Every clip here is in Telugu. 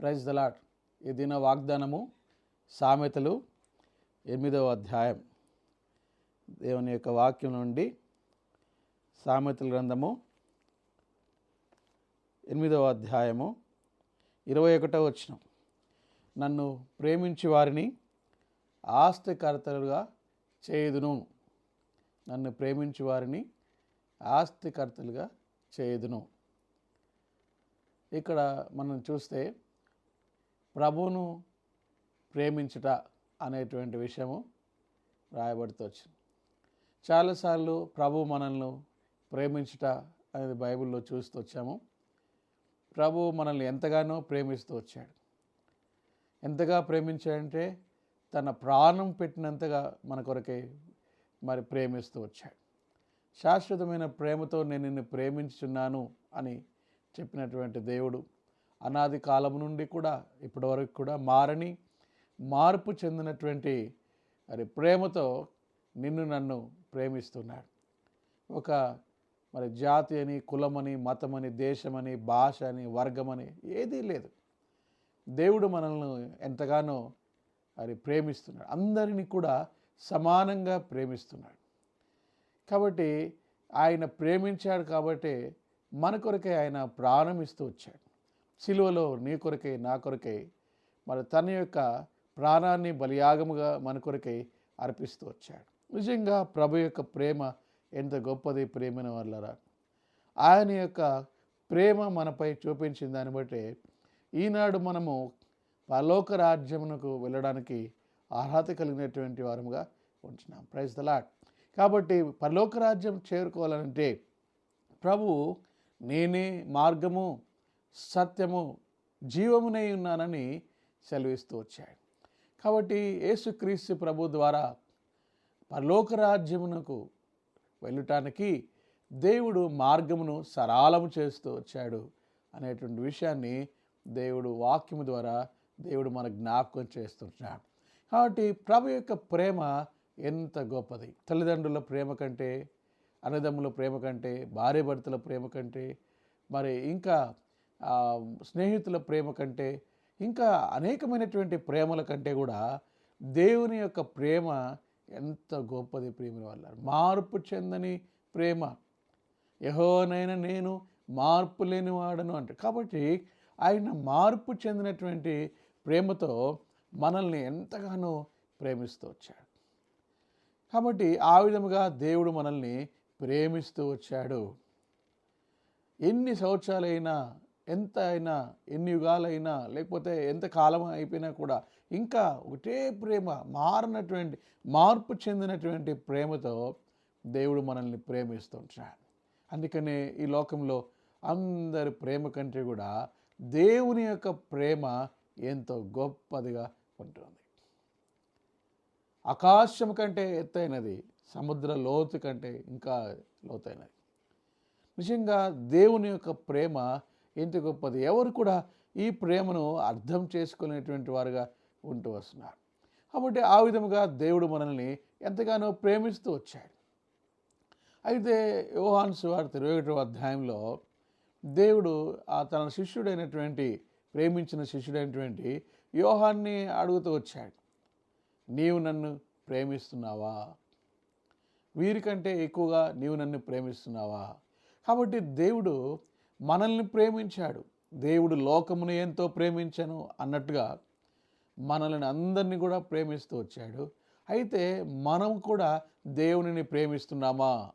ప్రైజ్ దలాట్ ఈ దిన వాగ్దానము సామెతలు ఎనిమిదవ అధ్యాయం. దేవుని యొక్క వాక్యం నుండి సామెతల గ్రంథము ఎనిమిదవ అధ్యాయము ఇరవై ఒకటో వచ్చిన నన్ను ప్రేమించి వారిని ఆస్తికర్తలుగా చేయుదును. నన్ను ప్రేమించి వారిని ఆస్తికర్తలుగా చేయుదును. ఇక్కడ మనం చూస్తే ప్రభువును ప్రేమించుట అనేటువంటి విషయము రాయబడుతూ వచ్చింది. చాలాసార్లు ప్రభు మనల్ని ప్రేమించుట అనేది బైబిల్లో చూస్తూ వచ్చాము. ప్రభు మనల్ని ఎంతగానో ప్రేమిస్తూ వచ్చాడు. ఎంతగా ప్రేమించాడంటే తన ప్రాణం పెట్టినంతగా మన కొరకే మరి ప్రేమిస్తూ వచ్చాడు. శాశ్వతమైన ప్రేమతో నేను నిన్ను ప్రేమించుచున్నాను అని చెప్పినటువంటి దేవుడు అనాది కాలం నుండి కూడా ఇప్పటివరకు కూడా మారని మార్పు చెందినటువంటి మరి ప్రేమతో నిన్ను నన్ను ప్రేమిస్తున్నాడు. ఒక మరి జాతి అని కులమని మతమని దేశమని భాష అని వర్గమని ఏదీ లేదు. దేవుడు మనల్ని ఎంతగానో మరి ప్రేమిస్తున్నాడు. అందరినీ కూడా సమానంగా ప్రేమిస్తున్నాడు. కాబట్టి ఆయన ప్రేమించాడు కాబట్టి మన కొరకే ఆయన ప్రాణం ఇస్తూ వచ్చాడు. సిలువలో నీ కొరకై నా కొరకై మరి తన యొక్క ప్రాణాన్ని బలియాగముగా మన కొరకై అర్పిస్తూ వచ్చాడు. నిజంగా ప్రభు యొక్క ప్రేమ ఎంత గొప్పది ప్రేమిన వల్లరా ఆయన యొక్క ప్రేమ మనపై చూపించిన దాన్ని బట్టి ఈనాడు మనము పరలోక రాజ్యమునకు వెళ్ళడానికి అర్హత కలిగినటువంటి వారముగా ఉంటున్నాం. ప్రైజ్ ద లాట్ కాబట్టి పరలోక రాజ్యం చేరుకోవాలంటే ప్రభు నేనే మార్గము సత్యము జీవమునై ఉన్నానని సెలవిస్తూ వచ్చాడు. కాబట్టి యేసుక్రీస్తు ప్రభు ద్వారా పరలోక రాజ్యమునకు వెళ్ళటానికి దేవుడు మార్గమును సరళము చేస్తూ వచ్చాడు అనేటువంటి విషయాన్ని దేవుడు వాక్యము ద్వారా దేవుడు మన జ్ఞాపకం చేస్తున్నాడు కాబట్టి ప్రభు యొక్క ప్రేమ ఎంత గొప్పది. తల్లిదండ్రుల ప్రేమ కంటే అన్నదమ్ముల ప్రేమ కంటే భార్య భర్తల ప్రేమ కంటే మరి ఇంకా స్నేహితుల ప్రేమ కంటే ఇంకా అనేకమైనటువంటి ప్రేమల కంటే కూడా దేవుని యొక్క ప్రేమ ఎంత గొప్పది ప్రేమ వల్ల. మార్పు చెందని ప్రేమ. యహోనైనా నేను మార్పు లేని వాడను అంటే. కాబట్టి ఆయన మార్పు చెందినటువంటి ప్రేమతో మనల్ని ఎంతగానో ప్రేమిస్తూ వచ్చాడు. కాబట్టి ఆ విధముగా దేవుడు మనల్ని ప్రేమిస్తూ వచ్చాడు. ఎన్ని సంవత్సరాలైనా ఎంత అయినా ఎన్ని యుగాలైనా లేకపోతే ఎంత కాలం అయిపోయినా కూడా ఇంకా ఒకటే ప్రేమ మారినటువంటి మార్పు చెందినటువంటి ప్రేమతో దేవుడు మనల్ని ప్రేమిస్తుంటాడు. అందుకనే ఈ లోకంలో అందరి ప్రేమ కంటే కూడా దేవుని యొక్క ప్రేమ ఎంతో గొప్పదిగా ఉంటుంది. ఆకాశం కంటే ఎత్తైనది సముద్ర లోతు కంటే ఇంకా లోతైనది. నిజంగా దేవుని యొక్క ప్రేమ ఇంత గొప్పది. ఎవరు కూడా ఈ ప్రేమను అర్థం చేసుకునేటువంటి వారుగా ఉంటూ వస్తున్నారు. కాబట్టి ఆ విధముగా దేవుడు మనల్ని ఎంతగానో ప్రేమిస్తూ వచ్చాడు. అయితే యోహాన్ సువార్త ఇరవై ఒకటో అధ్యాయంలో దేవుడు ఆ తన శిష్యుడైనటువంటి ప్రేమించిన శిష్యుడైనటువంటి యోహాన్ని అడుగుతూ వచ్చాడు. నీవు నన్ను ప్రేమిస్తున్నావా? వీరికంటే ఎక్కువగా నీవు నన్ను ప్రేమిస్తున్నావా? కాబట్టి దేవుడు మనల్ని ప్రేమించాడు. దేవుడు లోకమును ఎంతో ప్రేమించను అన్నట్టుగా మనల్ని అందరినీ కూడా ప్రేమిస్తూ వచ్చాడు. అయితే మనం కూడా దేవునిని ప్రేమిస్తున్నామా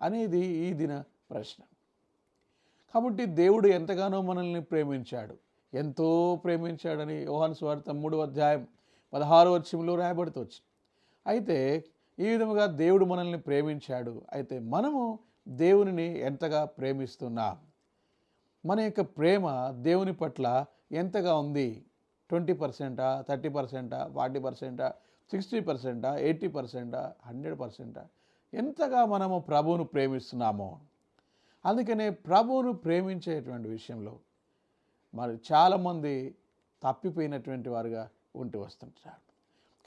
అనేది ఈ దిన ప్రశ్న. కాబట్టి దేవుడు ఎంతగానో మనల్ని ప్రేమించాడు. ఎంతో ప్రేమించాడని యోహాన్ స్వార్థ మూడు అధ్యాయం పదహారు వచ్చంలో రాయబడుతూ వచ్చింది. అయితే ఈ విధముగా దేవుడు మనల్ని ప్రేమించాడు. అయితే మనము దేవునిని ఎంతగా ప్రేమిస్తున్నాం? మన యొక్క ప్రేమ దేవుని పట్ల ఎంతగా ఉంది? ట్వంటీ పర్సెంటా థర్టీ పర్సెంటా ఫార్టీ పర్సెంటా సిక్స్టీ పర్సెంటా ఎయిటీ పర్సెంటా హండ్రెడ్ పర్సెంటా? ఎంతగా మనము ప్రభువును ప్రేమిస్తున్నామో. అందుకనే ప్రభువును ప్రేమించేటువంటి విషయంలో మరి చాలామంది తప్పిపోయినటువంటి వారుగా ఉంటూ వస్తుంటారు.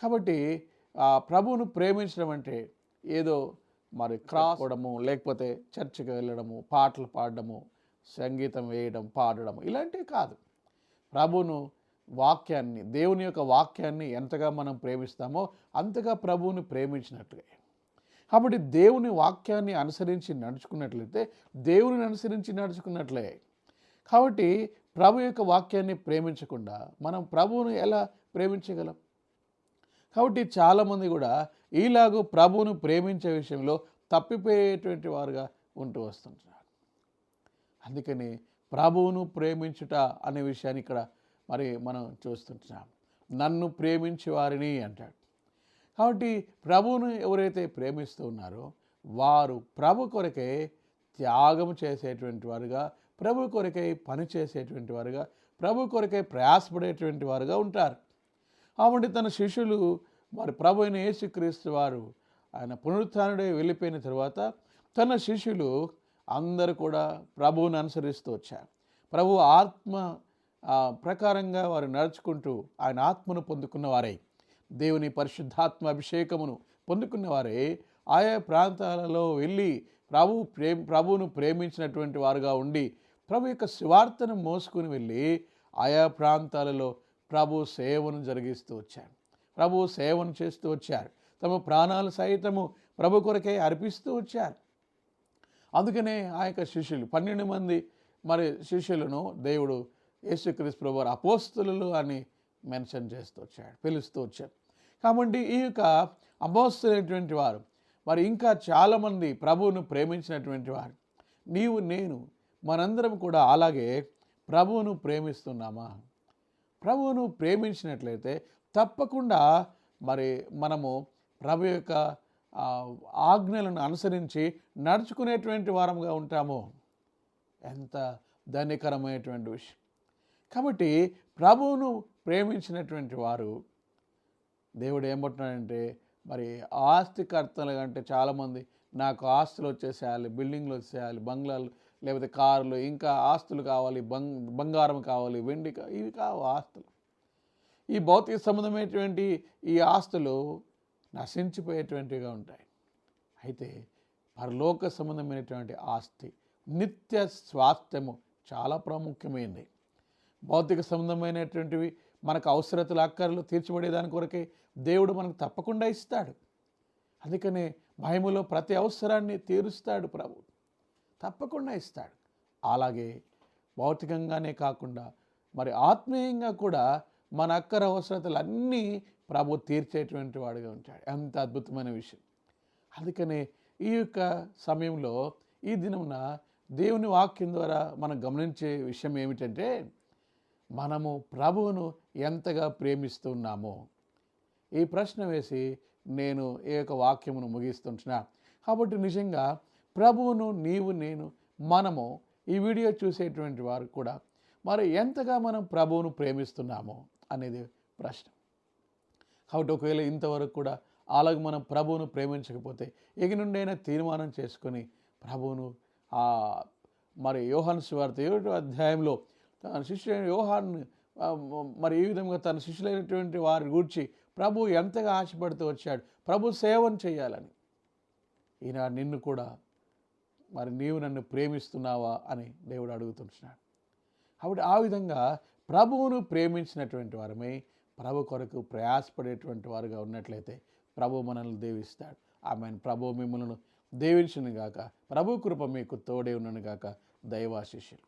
కాబట్టి ఆ ప్రభువును ప్రేమించడం అంటే ఏదో మరి క్రావడము లేకపోతే చర్చికి వెళ్ళడము పాటలు పాడడము సంగీతం వేయడం పాడడం ఇలాంటివి కాదు. ప్రభువును వాక్యాన్ని దేవుని యొక్క వాక్యాన్ని ఎంతగా మనం ప్రేమిస్తామో అంతగా ప్రభువుని ప్రేమించినట్లే. కాబట్టి దేవుని వాక్యాన్ని అనుసరించి నడుచుకున్నట్లయితే దేవుని అనుసరించి నడుచుకున్నట్లే. కాబట్టి ప్రభు యొక్క వాక్యాన్ని ప్రేమించకుండా మనం ప్రభువును ఎలా ప్రేమించగలం? కాబట్టి చాలామంది కూడా ఈలాగూ ప్రభువును ప్రేమించే విషయంలో తప్పిపోయేటువంటి వారుగా ఉంటూ వస్తుంటున్నారు అందుకని ప్రభువును ప్రేమించుట అనే విషయాన్ని ఇక్కడ మరి మనం చూస్తుంటున్నాం. నన్ను ప్రేమించి వారిని అంటాడు. కాబట్టి ప్రభువును ఎవరైతే ప్రేమిస్తూ ఉన్నారో వారు ప్రభు కొరకే త్యాగం చేసేటువంటి వారుగా ప్రభు కొరకై పని చేసేటువంటి వారుగా ప్రభు కొరకై ప్రయాసపడేటువంటి వారుగా ఉంటారు. కాబట్టి తన శిష్యులు మరి ప్రభు అయిన యేసుక్రీస్తు వారు ఆయన పునరుత్థానుడే వెళ్ళిపోయిన తర్వాత తన శిష్యులు అందరూ కూడా ప్రభువుని అనుసరిస్తూ వచ్చారు. ప్రభు ఆత్మ ప్రకారంగా వారు నడుచుకుంటూ ఆయన ఆత్మను పొందుకున్నవారై. దేవుని పరిశుద్ధాత్మ అభిషేకమును పొందుకున్నవారే. ఆయా ప్రాంతాలలో వెళ్ళి ప్రభు ప్రేమ ప్రభువును ప్రేమించినటువంటి వారుగా ఉండి ప్రభు యొక్క శివార్తను మోసుకుని వెళ్ళి ఆయా ప్రాంతాలలో ప్రభు సేవను జరిగిస్తూ వచ్చారు. ప్రభు సేవను చేస్తూ వచ్చారు. తమ ప్రాణాలు సైతము ప్రభు కొరకే అర్పిస్తూ వచ్చారు. అందుకనే ఆ యొక్క శిష్యులు పన్నెండు మంది మరి శిష్యులను దేవుడు యేసుక్రీస్తు ప్రభు అపోస్తులు అని మెన్షన్ చేస్తూ వచ్చాడు పిలుస్తూ వచ్చాడు. కాబట్టి ఈ యొక్క అపోస్తులైనటువంటి వారు మరి ఇంకా చాలామంది ప్రభువును ప్రేమించినటువంటి వారు నీవు నేను మనందరం కూడా అలాగే ప్రభువును ప్రేమిస్తున్నామా? ప్రభువును ప్రేమించినట్లయితే తప్పకుండా మరి మనము ప్రభు యొక్క ఆజ్ఞలను అనుసరించి నడుచుకునేటువంటి వారంగా ఉంటాము. ఎంత ధన్యకరమైనటువంటి విషయం. కాబట్టి ప్రభువును ప్రేమించినటువంటి వారు దేవుడు ఏమంటున్నాడంటే మరి ఆస్తికర్తలు అంటే చాలామంది నాకు ఆస్తులు వచ్చేసేయాలి బిల్డింగ్లు వచ్చేయాలి బంగ్లాలు లేకపోతే కార్లు ఇంకా ఆస్తులు కావాలి బంగ్ బంగారం కావాలి వెండి ఇవి కావు ఆస్తులు. ఈ భౌతిక సంబంధమైనటువంటి ఈ ఆస్తులు నశించిపోయేటువంటివిగా ఉంటాయి. అయితే పరలోక సంబంధమైనటువంటి ఆస్తి నిత్య స్వాస్థ్యము చాలా ప్రాముఖ్యమైనది భౌతిక సంబంధమైనటువంటివి మనకు అవసరతలు అక్కర్లు తీర్చబడేదాని కొరకే దేవుడు మనకు తప్పకుండా ఇస్తాడు. అందుకనే భయములో ప్రతి అవసరాన్ని తీరుస్తాడు ప్రభు. తప్పకుండా ఇస్తాడు. అలాగే భౌతికంగానే కాకుండా మరి ఆత్మీయంగా కూడా మన అక్కర అవసరతలన్నీ ప్రభు తీర్చేటువంటి వాడుగా ఉంటాడు. ఎంత అద్భుతమైన విషయం. అందుకనే ఈ యొక్క సమయంలో ఈ దినమున దేవుని వాక్యం ద్వారా మనం గమనించే విషయం ఏమిటంటే మనము ప్రభువును ఎంతగా ప్రేమిస్తున్నామో. ఈ ప్రశ్న వేసి నేను ఈ యొక్క వాక్యమును ముగిస్తుంటున్నా. కాబట్టి నిజంగా ప్రభువును నీవు నేను మనము ఈ వీడియో చూసేటువంటి వారు కూడా మరి ఎంతగా మనం ప్రభువును ప్రేమిస్తున్నామో అనేది ప్రశ్న. కాబట్టి ఒకవేళ ఇంతవరకు కూడా అలాగ మనం ప్రభువును ప్రేమించకపోతే ఇక నుండైనా తీర్మానం చేసుకొని ప్రభువును మరి యోహాన్ శివార్త ఏడో అధ్యాయంలో తన శిష్యులైన యోహాన్ మరి ఈ విధంగా తన శిష్యులైనటువంటి వారి గూర్చి ప్రభు ఎంతగా ఆశపడుతూ వచ్చాడు ప్రభు సేవను చేయాలని. ఈయన నిన్ను కూడా మరి నీవు నన్ను ప్రేమిస్తున్నావా అని దేవుడు అడుగుతున్నాడు కాబట్టి ఆ విధంగా ప్రభువును ప్రేమించినటువంటి వారమే ప్రభు కొరకు ప్రయాసపడేటువంటి వారుగా ఉన్నట్లయితే ప్రభు మనల్ని దీవిస్తాడు. ఆమె ప్రభు మిమ్మల్ని దీవించును గాక ప్రభు కృప మీకు తోడే ఉన్నను గాక దైవాశిష్యులు